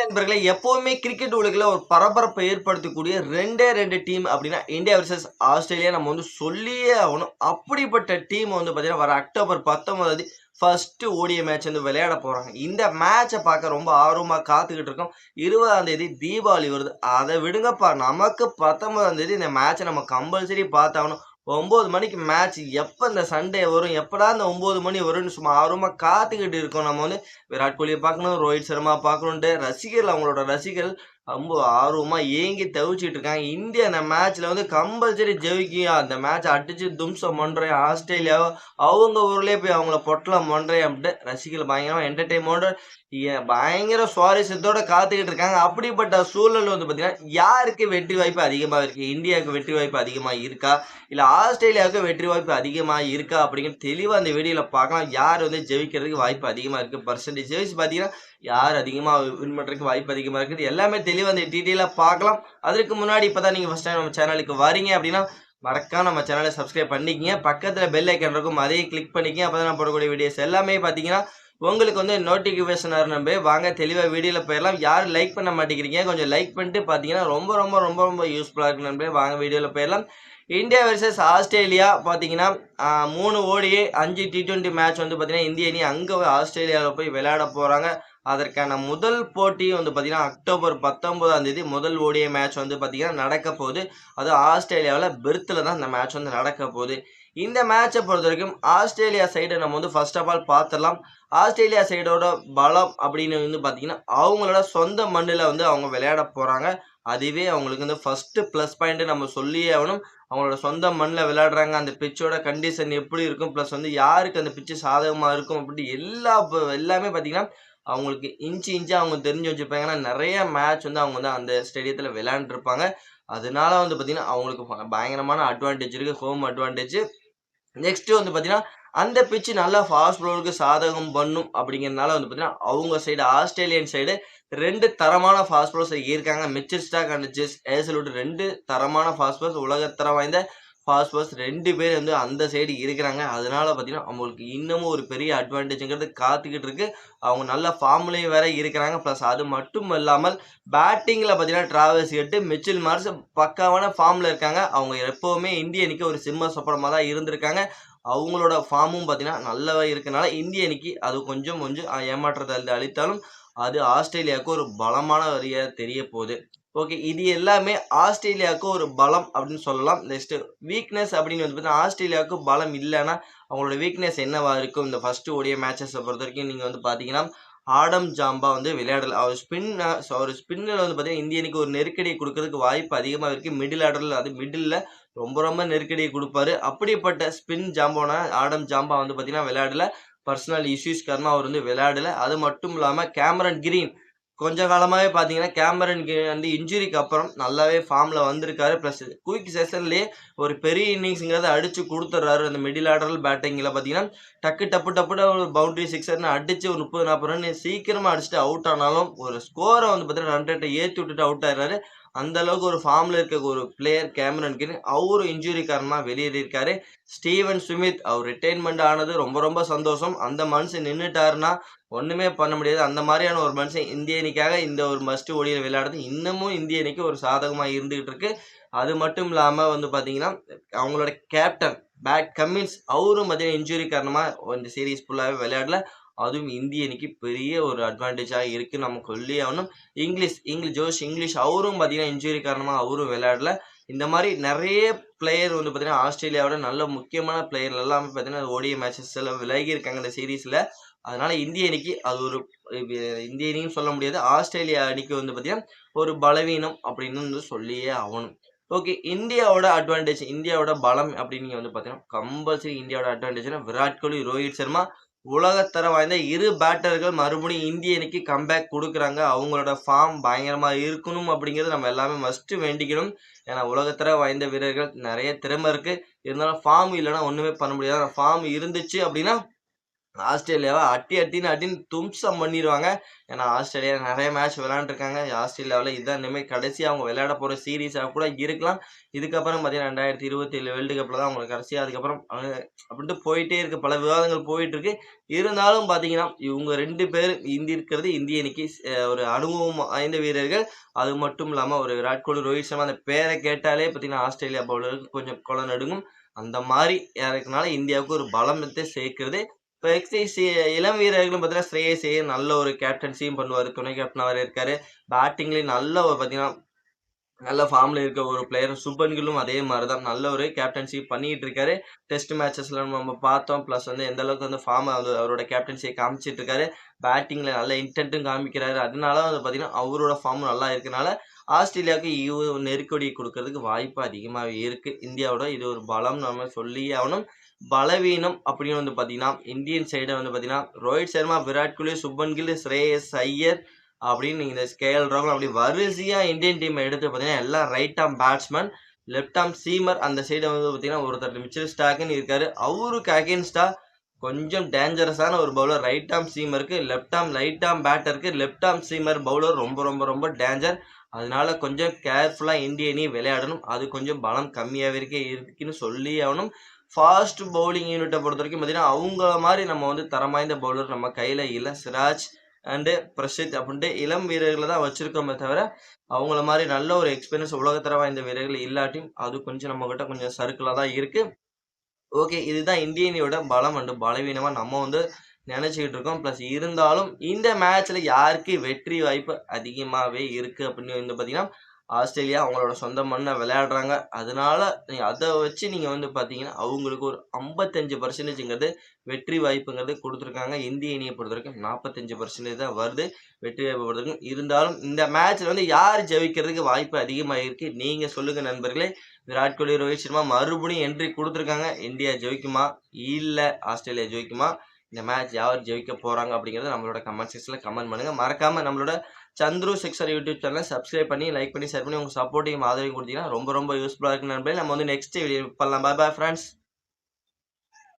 நண்பர்களை எப்பவுமே கிரிக்கெட் உலகில் ஒரு பரபரப்பை ஏற்படுத்தக்கூடிய ரெண்டே ரெண்டு டீம் அப்படின்னா இந்தியா வர்சஸ் ஆஸ்திரேலியா நம்ம வந்து சொல்லியே ஆகணும். அப்படிப்பட்ட டீம் வந்து பார்த்தீங்கன்னா வர அக்டோபர் பத்தொன்பதாம் ஃபஸ்ட்டு ஓடிய மேட்ச் வந்து விளையாட போகிறாங்க இந்த மேட்சை பார்க்க ரொம்ப ஆர்வமாக காத்துக்கிட்டு இருக்கோம். இருபதாம் தேதி தீபாவளி வருது. அதை விடுங்கப்பா. நமக்கு பத்தொன்பதாம் தேதி இந்த மேட்சை நம்ம கம்பல்சரி பார்த்தாகணும். ஒம்பது மணிக்கு மேட்ச் எப்போ இந்த சண்டே வரும்? எப்படா இந்த ஒம்பது மணி வரும்னு சும்மா ஆர்வமாக காத்துக்கிட்டு இருக்கோம். நம்ம வந்து விராட் கோலியை பார்க்கணும் ரோஹித் சர்மா பார்க்கணுன்ட்டு ரசிகர்கள் அவங்களோட ரசிகர்கள் ரொம்ப ஆர்வமாக ஏங்கி தவிச்சிட்டு இருக்காங்க. இந்தியா அந்த மேட்ச்சில் வந்து கம்பல்சரி ஜெயிக்கும். அந்த மேட்ச் அடிச்சு தும்சம் பண்ணுறேன் ஆஸ்திரேலியாவோ அவங்க ஊர்லேயே போய் அவங்கள பொட்டலாம் பண்ணுறேன் அப்படின்ட்டு ரசிகர்கள் பயங்கரமாக என்டர்டெயின்மெண்ட் பயங்கர சுவாரஸ்யத்தோட காத்துக்கிட்டு இருக்காங்க. அப்படிப்பட்ட சூழல் வந்து பார்த்தீங்கன்னா யாருக்கு வெற்றி வாய்ப்பு அதிகமாக இருக்குது இந்தியாவுக்கு வெற்றி வாய்ப்பு அதிகமாக இருக்கா? இல்லை ஆஸ்திரேலியாவுக்கு வெற்றி வாய்ப்பு அதிகமாக இருக்கா? அப்படிங்கிற தெளிவாக அந்த வீடியோவில் பார்க்கலாம். யார் வந்து ஜெயிக்கிறதுக்கு வாய்ப்பு அதிகமாக இருக்குது பர்சன்டேஜ் ஜெயிச்சு பார்த்தீங்கன்னா யார் அதிகமாக வின் பண்ணுறதுக்கு வாய்ப்பு அதிகமாக இருக்குது எல்லாமே தெளிவாக அந்த டீட்டெயிலாக பார்க்கலாம். அதுக்கு முன்னாடி இப்போ தான் நீங்கள் ஃபஸ்ட் டைம் நம்ம சேனலுக்கு வரீங்க அப்படின்னா மறக்காம நம்ம சேனலை சப்ஸ்கிரைப் பண்ணிக்கிங்க. பக்கத்தில் பெல் ஐக்கன் இருக்கும் அதையும் கிளிக் பண்ணிக்கிங்க. அப்போ தான் நான் போடக்கூடிய வீடியோஸ் எல்லாமே பார்த்தீங்கன்னா உங்களுக்கு வந்து நோட்டிஃபிகேஷன் நம்பே வாங்க தெளிவாக வீடியோவில் போயிடலாம். யார் லைக் பண்ண மாட்டேங்கிறீங்க. கொஞ்சம் லைக் பண்ணிட்டு பார்த்தீங்கன்னா ரொம்ப ரொம்ப ரொம்ப ரொம்ப யூஸ்ஃபுல்லாக இருக்கு நம்பே வாங்க வீடியோவில் போயிடலாம். இந்தியா வெர்சஸ் ஆஸ்திரேலியா பார்த்தீங்கன்னா மூணு ஓடியே அஞ்சு டி ட்வெண்ட்டி மேட்ச் வந்து பார்த்தீங்கன்னா இந்திய அணி அங்கே ஆஸ்திரேலியாவில் போய் விளையாட போகிறாங்க அதற்கான முதல் போட்டி வந்து பார்த்தீங்கன்னா அக்டோபர் பத்தொன்பதாம் தேதி முதல் ஓடிய மேட்ச் வந்து பார்த்தீங்கன்னா நடக்க போகுது. அது ஆஸ்திரேலியாவில் பெர்த்தில் தான் இந்த மேட்ச் வந்து நடக்க போகுது. இந்த மேட்சை பொறுத்த வரைக்கும் ஆஸ்திரேலியா சைடை நம்ம வந்து ஃபர்ஸ்ட் ஆஃப் ஆல் பார்த்துடலாம் ஆஸ்திரேலியா சைடோட பலம் அப்படின்னு வந்து பார்த்தீங்கன்னா அவங்களோட சொந்த மண்ணில் வந்து அவங்க விளையாட போகிறாங்க அதுவே அவங்களுக்கு வந்து ஃபஸ்ட்டு ப்ளஸ் பாயிண்ட்டு நம்ம சொல்லியே ஆகணும். அவங்களோட சொந்த மண்ணில் விளையாடுறாங்க. அந்த பிச்சோட கண்டிஷன் எப்படி இருக்கும்? ப்ளஸ் வந்து யாருக்கு அந்த பிச்சு சாதகமாக இருக்கும்? அப்படி எல்லா எல்லாமே பார்த்தீங்கன்னா அவங்களுக்கு இன்ச்சு இன்ச்சு அவங்க தெரிஞ்சு வச்சுருப்பாங்கன்னா நிறைய மேட்ச் வந்து அவங்க வந்து அந்த ஸ்டேடியத்தில் விளையாண்டுருப்பாங்க. அதனால வந்து பார்த்தீங்கன்னா அவங்களுக்கு பயங்கரமான அட்வான்டேஜ் இருக்குது ஹோம் அட்வான்டேஜ் நெக்ஸ்ட்டு வந்து பார்த்தீங்கன்னா அந்த பிச்சு நல்லா ஃபாஸ்ட் பவுலருக்கு சாதகம் பண்ணும் அப்படிங்கிறதுனால வந்து பார்த்தீங்கன்னா அவங்க சைடு ஆஸ்திரேலியன் சைடு ரெண்டு தரமான ஃபாஸ்ட் பவுலர்ஸ் இருக்காங்க. மிச்சர் ஸ்டாக் அண்ட் ஜெஸ் ஏசலோட் ரெண்டு தரமான ஃபாஸ்ட் பவுலர்ஸ் உலகத்தரம் வாய்ந்த ஃபாஸ்ட் ரெண்டு பேர் வந்து அந்த சைடு இருக்கிறாங்க. அதனால பார்த்தீங்கன்னா அவங்களுக்கு இன்னமும் ஒரு பெரிய அட்வான்டேஜுங்கிறது காத்துக்கிட்டு இருக்கு. அவங்க நல்ல ஃபார்ம்லேயும் வேற இருக்கிறாங்க. ப்ளஸ் அது மட்டும் இல்லாமல் பேட்டிங்கில் பார்த்தீங்கன்னா டிராவல்ஸ் எட்டு மிச்சில் மார்ஸ் பக்காவான ஃபார்மில் இருக்காங்க. அவங்க எப்போவுமே இந்திய அணிக்கு ஒரு சிம்ம சொப்பனமாக தான் இருந்திருக்காங்க. அவங்களோட ஃபார்மும் பார்த்தீங்கன்னா நல்லாவே இருக்கனால இந்திய அணிக்கு அது கொஞ்சம் கொஞ்சம் ஏமாற்றத்தை அளித்தாலும் அது ஆஸ்திரேலியாவுக்கு ஒரு பலமான வரியாக தெரிய போகுது. ஓகே இது எல்லாமே ஆஸ்திரேலியாவுக்கு ஒரு பலம் அப்படின்னு சொல்லலாம். நெக்ஸ்ட்டு வீக்னஸ் அப்படின்னு வந்து பார்த்தீங்கன்னா ஆஸ்திரேலியாவுக்கு பலம் இல்லைன்னா அவங்களோட வீக்னஸ் என்னவாக இருக்கும்? இந்த ஃபஸ்ட்டு ஓடிய மேட்சஸை பொறுத்த வரைக்கும் நீங்கள் வந்து பார்த்தீங்கன்னா ஆடம் ஜாம்பா வந்து விளையாடல. அவர் ஸ்பின் அவர் ஸ்பின்னில் வந்து பார்த்தீங்கன்னா இந்திய ஒரு நெருக்கடியை கொடுக்கறதுக்கு வாய்ப்பு அதிகமாக இருக்குது மிடில் ஆர்டரில் அது மிடில் ரொம்ப ரொம்ப நெருக்கடியை கொடுப்பாரு. அப்படிப்பட்ட ஸ்பின் ஜாம்போனா ஆடம் ஜாம்பா வந்து பார்த்தீங்கன்னா விளையாடல. பர்சனல் இஷ்யூஸ் காரணமாக அவர் வந்து விளையாடல. அது மட்டும் இல்லாமல் கேமரன் கிரீன் கொஞ்ச காலமாகவே பார்த்தீங்கன்னா கேமரன் வந்து இன்ஜுரிக்கு அப்புறம் நல்லாவே ஃபார்மில் வந்திருக்காரு. ப்ளஸ் குயிக் செஷன்லேயே ஒரு பெரிய இன்னிங்ஸுங்கிறத அடித்து கொடுத்துட்றாரு. அந்த மிடில் ஆர்டர் பேட்டிங்கில் பார்த்தீங்கன்னா டக்கு டப்பு டப்புன்னு ஒரு பவுண்டரி சிக்ஸர்னு அடித்து ஒரு முப்பது நாற்பது ரன் சீக்கிரமாக அடிச்சுட்டு அவுட் ஆனாலும் ஒரு ஸ்கோரை வந்து பார்த்தீங்கன்னா ரன் ரேட்டை ஏற்றி விட்டுட்டு அவுட் ஆயிடுறாரு. அந்த அளவுக்கு ஒரு ஃபார்மில் இருக்க ஒரு பிளேயர் கேமரன் கின் அவரும் இன்ஜுரி காரணமாக வெளியேறியிருக்காரு ஸ்டீவன் சுமித் அவர் ரிட்டைன்மெண்ட் ஆனது ரொம்ப ரொம்ப சந்தோஷம். அந்த மனுஷன் நின்றுட்டாருன்னா ஒன்றுமே பண்ண முடியாது. அந்த மாதிரியான ஒரு மனுஷன் இந்திய அணிக்காக இந்த ஒரு மஸ்ட் ஓடியில் விளையாடுறது இன்னமும் இந்திய அணிக்கு ஒரு சாதகமாக இருந்துகிட்டு இருக்கு. அது மட்டும் இல்லாமல் வந்து பார்த்தீங்கன்னா அவங்களோட கேப்டன் பேட் கம்மின்ஸ் அவரும் பார்த்தீங்கன்னா இன்ஜுரி காரணமாக இந்த சீரீஸ் ஃபுல்லாகவே விளையாடல. அதுவும் இந்திய அணிக்கு பெரிய ஒரு அட்வான்டேஜாக இருக்குது நம்ம சொல்லி ஆகணும். இங்கிலீஷ் இங்கிலீஷ் ஜோஷ் இங்கிலீஷ் அவரும் பார்த்தீங்கன்னா இன்ஜுரி காரணமாக அவரும் விளையாடல. இந்த மாதிரி நிறைய பிளேயர் வந்து பார்த்தீங்கன்னா ஆஸ்திரேலியாவோட நல்ல முக்கியமான பிளேயர் எல்லாமே பார்த்தீங்கன்னா ஓடிய மேட்சஸ் எல்லாம் விலகி இருக்காங்க இந்த சீரீஸில் அதனால இந்திய அணிக்கு அது ஒரு இந்திய அணியும் சொல்ல முடியாது. ஆஸ்திரேலியா அணிக்கு வந்து பார்த்தீங்கன்னா ஒரு பலவீனம் அப்படின்னு வந்து சொல்லியே ஆகணும். ஓகே இந்தியாவோட அட்வான்டேஜ் இந்தியாவோட பலம் அப்படின்னு நீங்கள் வந்து பார்த்தீங்கன்னா கம்பல்சரி இந்தியாவோட அட்வான்டேஜ்னா விராட் கோலி ரோஹித் சர்மா உலகத்தர வாய்ந்த இரு பேட்டர்கள் மறுபடியும் இந்திய அணிக்கு கம்பேக் கொடுக்குறாங்க. அவங்களோட ஃபார்ம் பயங்கரமாக இருக்கணும் அப்படிங்கிறது நம்ம எல்லாமே மஸ்ட்டு வேண்டிக்கணும். ஏன்னா உலகத்தர வாய்ந்த வீரர்கள் நிறைய திறமை இருக்குது இருந்தாலும் ஃபார்ம் இல்லைன்னா ஒன்றுமே பண்ண முடியாது. ஃபார்ம் இருந்துச்சு அப்படின்னா ஆஸ்திரேலியாவை அட்டி அட்டின்னு அட்டின்னு தும்சம் பண்ணிடுவாங்க ஏன்னா, ஆஸ்திரேலியா நிறைய மேட்ச் விளையாண்டுருக்காங்க. ஆஸ்திரேலியாவில் இதான் இனிமேல் கடைசி அவங்க விளையாட போகிற சீரீஸாக கூட இருக்கலாம். இதுக்கப்புறம் பார்த்தீங்கன்னா, 2027 வேர்ல்டு கப்பில் தான் அவங்களுக்கு கடைசியாக அதுக்கப்புறம் அப்படின்ட்டு போயிட்டே இருக்கு. பல விவாதங்கள் போயிட்டுருக்கு. இருந்தாலும் பார்த்தீங்கன்னா, இவங்க ரெண்டு பேர் இந்தி இருக்கிறது இந்திய அணிக்கு ஒரு அனுபவம் வாய்ந்த வீரர்கள். அது மட்டும் இல்லாமல் ஒரு விராட் கோலி, ரோஹித் சர்மா அந்த பேரை கேட்டாலே பார்த்தீங்கன்னா, ஆஸ்திரேலியா பவுலருக்கு கொஞ்சம் குல நடுங்கும். அந்த மாதிரி இருக்கனால இந்தியாவுக்கு ஒரு பலத்தை சேர்க்கிறது. இப்போ எக்ஸைஸ் இளம் வீரர்களும் பார்த்தீங்கன்னா, ஸ்ரேயஸ் நல்ல ஒரு கேப்டன்சியும் பண்ணுவார். துணை கேப்டனாக வேற இருக்கார். பேட்டிங்லேயும் நல்ல ஒரு பார்த்தீங்கன்னா, நல்ல ஃபார்மில் இருக்க ஒரு பிளேயர். சுபன்கில்லும் அதே மாதிரி தான். நல்ல ஒரு கேப்டன்ஷிப் பண்ணிகிட்டு இருக்காரு. டெஸ்ட் மேட்சஸில் நம்ம பார்த்தோம். ப்ளஸ் வந்து எந்த அளவுக்கு வந்து ஃபார்ம் அவரோட கேப்டன்சிய காமிச்சிட்டு இருக்காரு. பேட்டிங்கில் நல்ல இன்டென்ட்டும் காமிக்கிறாரு. அதனால வந்து பார்த்தீங்கன்னா, அவரோட ஃபார்மும் நல்லா இருக்கனால, ஆஸ்திரேலியாவுக்கு இவ நெருக்கடி கொடுக்கறதுக்கு வாய்ப்பு அதிகமாக இருக்குது இந்தியாவோட இது ஒரு பலம் நம்ம சொல்லியே ஆகணும். பலவீனம் அப்படின்னு வந்து பார்த்தீங்கன்னா, இந்தியன் சைடை வந்து பார்த்தீங்கன்னா, ரோஹித் சர்மா, விராட் கோலி, சுப்மன் கில், ஸ்ரேயஸ் ஐயர் அப்படின்னு இந்த கேஎல் ராகுல் அப்படி வரிசையாக இந்தியன் டீம் எடுத்து பார்த்தீங்கன்னா, எல்லாம் right arm batsman. Left arm seamer அந்த சைடு வந்து பார்த்தீங்கன்னா, ஒருத்தர் மிச்சல் ஸ்டாக்குன்னு இருக்காரு. அவருக்கு அகேன்ஸ்டாக கொஞ்சம் டேஞ்சரஸான ஒரு பவுலர் ரைட் ஆம் சீமருக்கு, லெஃப்ட் ஆம் ரைட் ஆம் பேட்டருக்கு, லெஃப்ட் ஆம் சீமர் பவுலர் ரொம்ப ரொம்ப ரொம்ப டேஞ்சர். அதனால கொஞ்சம் கேர்ஃபுல்லாக இந்திய அணி விளையாடணும். அது கொஞ்சம் பலம் கம்மியாகவே இருக்கே இருக்குன்னு சொல்லியே ஆகணும். ஃபாஸ்ட் பவுலிங் யூனிட்டை பொறுத்த வரைக்கும் பார்த்தீங்கன்னா, அவங்கள மாதிரி நம்ம வந்து தரமாய்ந்த பவுலர் நம்ம கையில் இல்லை சிராஜ் அண்டு பிரசித் அப்படின்ட்டு இளம் வீரர்களை தான் வச்சிருக்கோமே தவிர, அவங்கள மாதிரி நல்ல ஒரு எக்ஸ்பீரியன்ஸ் உலகத்தர வாய்ந்த வீரர்கள் இல்லாட்டியும், அது கொஞ்சம் நம்மக்கிட்ட கொஞ்சம் சறுக்கலா தான் இருக்கு. ஓகே. இதுதான் இந்தியனியோட பலம் அண்ட் பலவீனமாக நம்ம வந்து நினச்சிக்கிட்டு இருக்கோம். ப்ளஸ் இருந்தாலும் இந்த மேட்ச்சில் யாருக்கு வெற்றி வாய்ப்பு அதிகமாகவே இருக்கு அப்படின்னு வந்து பார்த்தீங்கன்னா, ஆஸ்திரேலியா அவங்களோட சொந்த மண்ணை விளையாடுறாங்க. அதனால நீங்கள் அதை வச்சு நீங்கள் வந்து பார்த்தீங்கன்னா, அவங்களுக்கு ஒரு 55% வெற்றி வாய்ப்புங்கிறது கொடுத்துருக்காங்க இந்திய அணிய பொறுத்தவரைக்கும் 45% தான் வருது. வெற்றி வாய்ப்பு பொறுத்தவரைக்கும். இருந்தாலும் இந்த மேட்ச்சில் வந்து யார் ஜெயிக்கிறதுக்கு வாய்ப்பு அதிகமாக இருக்குது நீங்கள் சொல்லுங்கள் நண்பர்களே. விராட் கோலி, ரோஹித் சர்மா மறுபடியும் என்ட்ரி கொடுத்துருக்காங்க இந்தியா ஜெயிக்குமா? இல்லை ஆஸ்திரேலியா ஜெயிக்குமா? இந்த மேட்ச் யார் ஜெயிக்க போகிறாங்க அப்படிங்கிறத நம்மளோட கமெண்ட் செக்ஷனில் கமெண்ட் பண்ணுங்கள் மறக்காமல் நம்மளோட சந்துரு சிக்ஸர் யூடியூப் சேனலை சப்ஸ்கிரைப் பண்ணி, லைக் பண்ணி, ஷேர் பண்ணி உங்கள் சப்போர்ட்டையும் ஆதரவையும் கொடுத்தீங்கன்னா ரொம்ப ரொம்ப யூஸ்ஃபுல்லாக இருக்கும் நண்பர்களே. நம்ம வந்து நெக்ஸ்ட் வீடியோ பண்ணலாம். பாய் பாய் ஃப்ரெண்ட்ஸ்